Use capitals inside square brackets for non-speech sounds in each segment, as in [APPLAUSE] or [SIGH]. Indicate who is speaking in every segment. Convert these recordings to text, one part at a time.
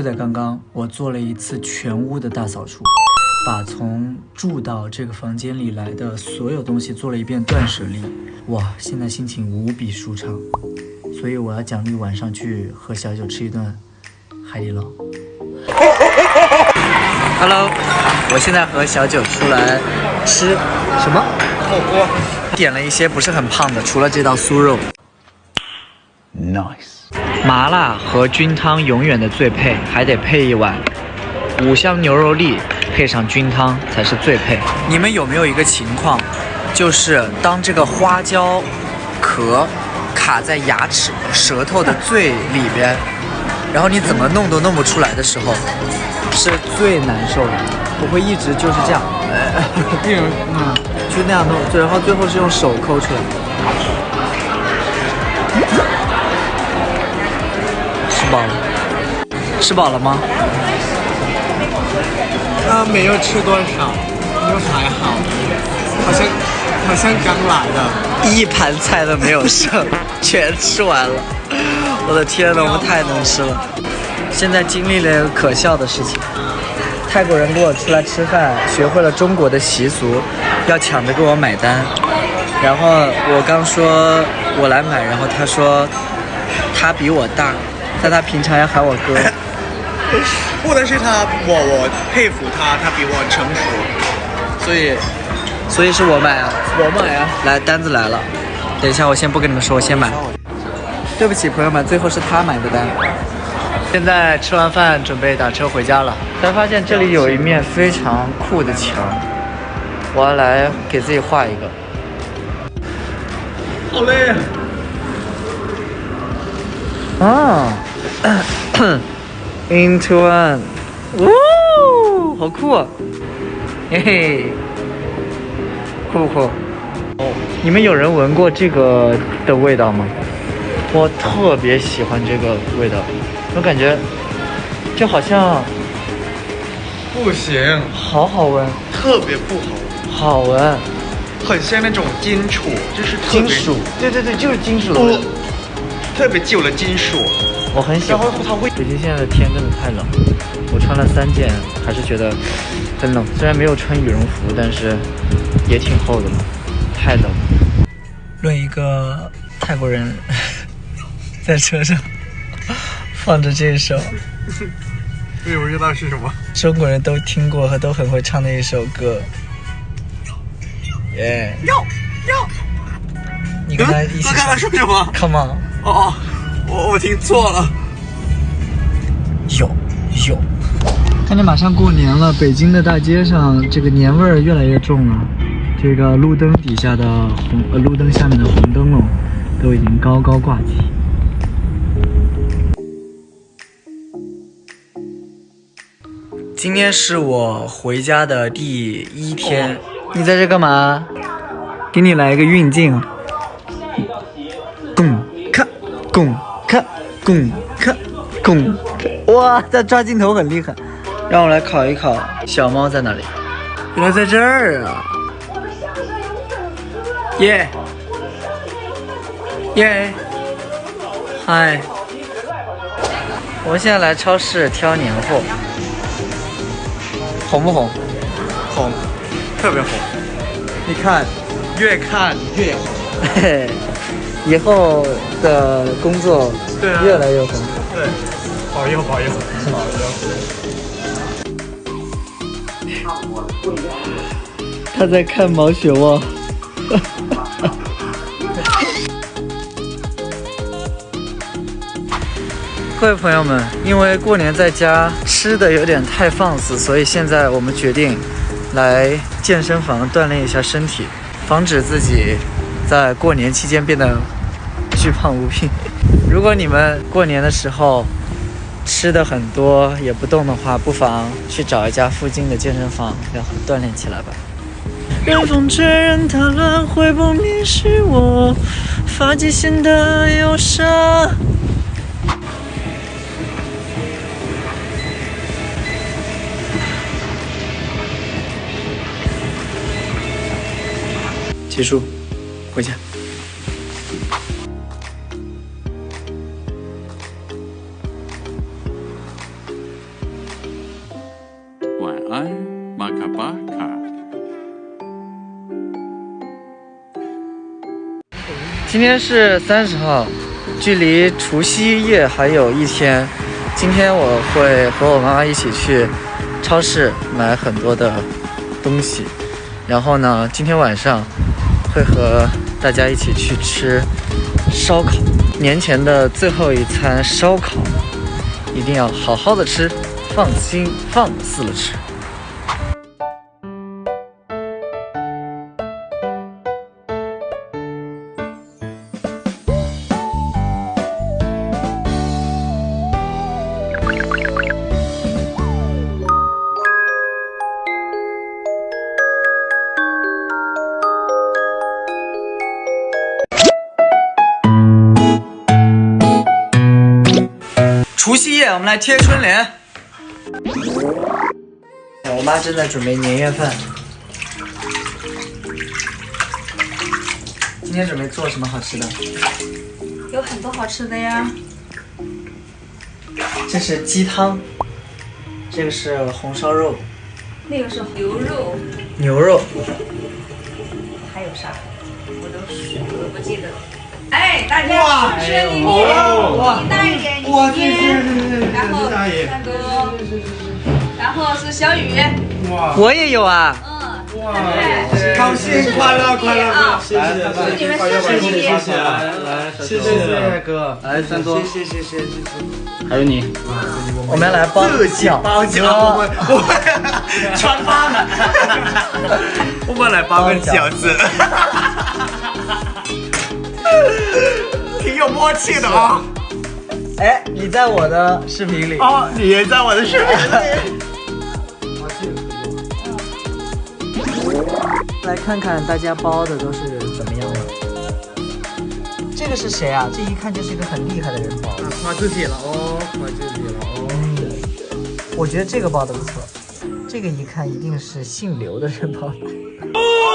Speaker 1: 就在刚刚，我做了一次全屋的大扫除，把从住到这个房间里来的所有东西做了一遍断舍离。哇，现在心情无比舒畅，所以我要奖励晚上去和小九吃一顿海底捞。Hello，我现在和小九出来吃什么火锅，点了一些不是很胖的，除了这道酥肉。Nice，麻辣和菌汤永远的最配，还得配一碗五香牛肉粒，配上菌汤才是最配。你们有没有一个情况，就是当这个花椒壳卡在牙齿、舌头的最里边，然后你怎么弄都弄不出来的时候，是最难受的。我会一直就是这样，[LAUGHS] 嗯，就那样弄，然后最后是用手抠出来。吃吃饱了吗？
Speaker 2: 啊，没有吃多少，就还好，好像好像刚来的，
Speaker 1: 一盘菜都没有剩，[LAUGHS] 全吃完了。我的天呐，我们太能吃了。现在经历了一个可笑的事情，泰国人跟我出来吃饭，学会了中国的习俗，要抢着给我买单。然后我刚说我来买，然后他说他比我大，但他平常要喊我哥。[LAUGHS]
Speaker 2: 或者是他，我我佩服他，他比我成熟，
Speaker 1: 所以，所以是我买啊，
Speaker 2: 我买啊。
Speaker 1: 来，单子来了，等一下我先不跟你们说，我先买。对不起，朋友们，最后是他买的单。现在吃完饭，准备打车回家了。才发现这里有一面非常酷的墙，我要来给自己画一个。
Speaker 2: 好嘞。
Speaker 1: 啊。[COUGHS] [COUGHS] Into one，呜，好酷啊！嘿嘿，酷不酷？哦，你们有人闻过这个的味道吗？我特别喜欢这个味道，我感觉就好像
Speaker 2: 不行，
Speaker 1: 好好闻，
Speaker 2: 特别不好，
Speaker 1: 好闻，
Speaker 2: 很像那种金属，就是
Speaker 1: 金属，对对对，就是金属，
Speaker 2: 特别旧的金属。
Speaker 1: 我很喜欢。北京现在的天真的太冷，我穿了三件，还是觉得很冷。虽然没有穿羽绒服，但是也挺厚的了，太冷。论一个泰国人 [LAUGHS] 在车上 [LAUGHS] 放着这首，
Speaker 2: 我不知道是什么，
Speaker 1: 中国人都听过和都很会唱的一首歌。耶！
Speaker 2: 要要，
Speaker 1: 你跟他一起
Speaker 2: 唱什么
Speaker 1: ？Come on！
Speaker 2: 哦。我我听错了，
Speaker 1: 有有，看见马上过年了，北京的大街上这个年味儿越来越重了。这个路灯底下的红呃，路灯下面的红灯笼都已经高高挂起。今天是我回家的第一天，你在这干嘛？给你来一个运镜，拱看拱。看，拱看，拱看，哇，这抓镜头很厉害。让我来考一考，小猫在哪里？原来在这儿啊！耶，耶，嗨！我们现在来超市挑年货，红不红？
Speaker 2: 红，特别红。你看，越看越红。[LAUGHS]
Speaker 1: 以后的工作越来越红，
Speaker 2: 对，保佑保佑保佑。
Speaker 1: 他在看毛血旺。[LAUGHS] 各位朋友们，因为过年在家吃的有点太放肆，所以现在我们决定来健身房锻炼一下身体，防止自己。在过年期间变得巨胖无比。[LAUGHS] 如果你们过年的时候吃的很多也不动的话，不妨去找一家附近的健身房，然后锻炼起来吧。任风吹，任它乱，会不迷失我发际线的忧伤。结束。回家晚安玛卡巴卡。今天是三十号距离除夕夜还有一天。今天我会和我妈妈一起去超市买很多的东西。然后呢今天晚上会和大家一起去吃烧烤。年前的最后一餐烧烤，一定要好好的吃，放心放肆的吃。我们来贴春联。我妈正在准备年夜饭。今天准备做什么好吃的？
Speaker 3: 有很多好吃的呀。
Speaker 1: 这是鸡汤，这个是红烧肉，
Speaker 3: 那个是牛肉，
Speaker 1: 牛肉。
Speaker 3: 还有啥？我都我都不记得了。哎，大家顺顺利利，你大一点，你
Speaker 2: 哇，
Speaker 3: 今天，然后
Speaker 2: 大爷，
Speaker 3: 三哥，然后是小雨，
Speaker 2: 哇。
Speaker 1: 我也有啊。
Speaker 3: 嗯，
Speaker 2: 哇
Speaker 3: 对，
Speaker 2: 高兴快乐快乐
Speaker 3: 啊。
Speaker 2: 谢谢
Speaker 3: 祝你们顺顺利利。
Speaker 2: 谢谢谢谢哥，
Speaker 1: 来，三哥，
Speaker 2: 谢谢谢谢谢谢。
Speaker 4: 还有你，
Speaker 1: 我们要来包饺。
Speaker 2: 包饺，我们我们穿帮的，我们来包个饺子，[LAUGHS] [LAUGHS] 挺有默契的啊！
Speaker 1: 哎，你在我的视频里。
Speaker 2: 哦，你也在我的视频里。
Speaker 1: 来看看大家包的都是怎么样的。这个是谁啊？这一看就是一个很厉害的人包的。
Speaker 2: 夸自己了哦，夸自己了哦。
Speaker 1: 嗯，我觉得这个包的不错。这个一看一定是姓刘的人包的。[LAUGHS]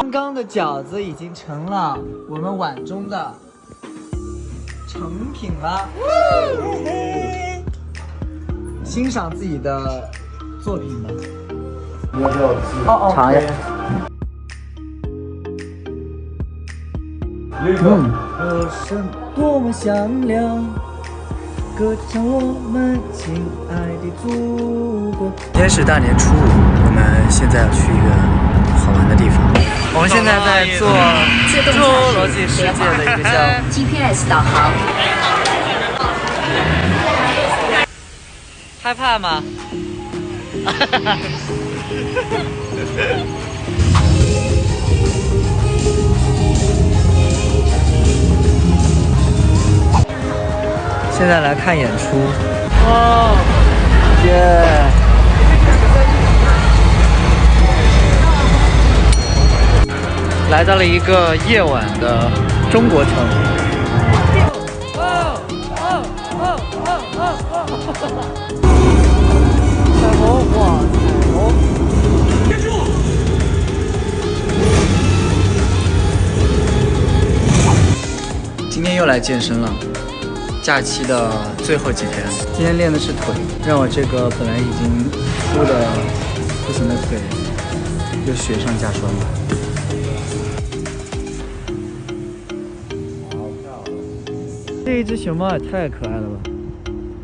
Speaker 1: 刚刚的饺子已经成了我们碗中的成品了。欣赏自己的作品吧。哦哦，尝一下。嗯，歌声多么响亮，歌唱我们亲爱的祖国。今天是大年初五，我们现在要去一个好玩的地方。我们现在在做侏罗纪世界的一个项目。
Speaker 3: GPS 导航。
Speaker 1: 害怕吗？[LAUGHS] 现在来看演出。哦，耶！来到了一个夜晚的中国城。彩虹，哇，彩虹！今天又来健身了，假期的最后几天。今天练的是腿，让我这个本来已经粗的不行的腿又雪上加霜了。这一只熊猫也太可爱了吧！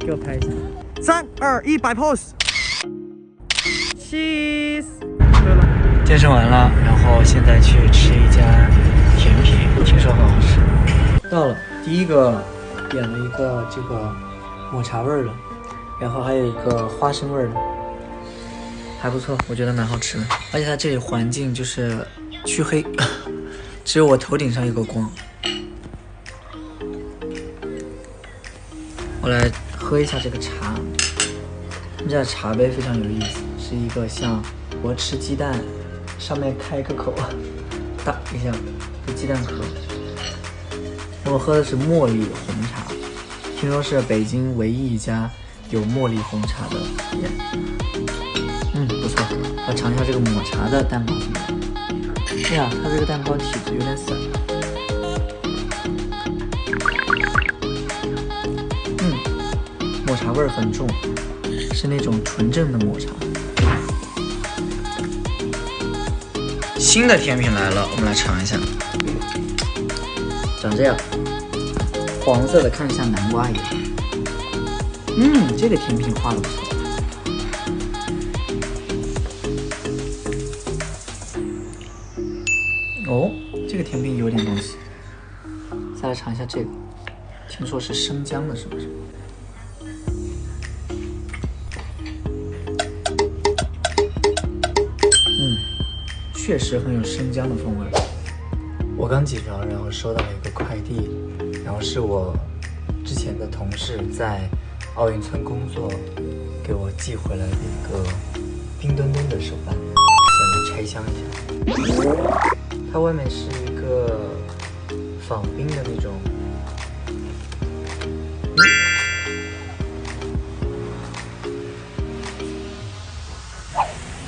Speaker 1: 给我拍一下。
Speaker 2: 三二一，摆 pose。
Speaker 1: cheese。健身完了，然后现在去吃一家甜品，听说很好吃。到了，第一个点了一个这个抹茶味儿的，然后还有一个花生味儿的，还不错，我觉得蛮好吃的。而且它这里环境就是黢黑，[LAUGHS] 只有我头顶上有个光。我来喝一下这个茶。这家茶杯非常有意思，是一个像我吃鸡蛋，上面开一个口，打一下的鸡蛋壳。我喝的是茉莉红茶，听说是北京唯一一家有茉莉红茶的店。嗯，不错，我尝一下这个抹茶的蛋糕。哎呀，它这个蛋糕体积有点散。茶味很重。是那种纯正的抹茶。新的甜品来了，我们来尝一下。长这样，黄色的，看着像南瓜一样。嗯，这个甜品画的不错。哦，这个甜品有点东西。再来尝一下这个，听说是生姜的，是不是？确实很有生姜的风味。我刚起床，然后收到了一个快递，然后是我之前的同事在奥运村工作，给我寄回来的一个冰墩墩的手办，先来拆箱一下。它外面是一个仿冰的那种。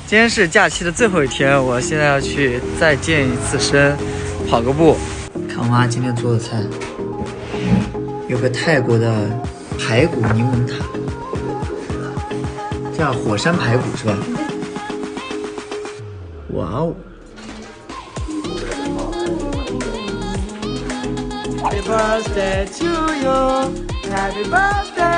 Speaker 1: 今天是假期的最后一天，我现在要去再健一次身，跑个步。看我妈今天做的菜，有个泰国的排骨柠檬塔，叫火山排骨是吧？哇哦
Speaker 2: ！Happy birthday to you. Happy birthday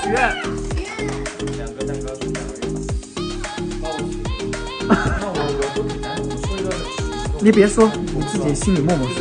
Speaker 2: 许愿。两个蛋糕分享而已。那我我都给咱我说一个。
Speaker 1: 你别说，你自己心里默默数。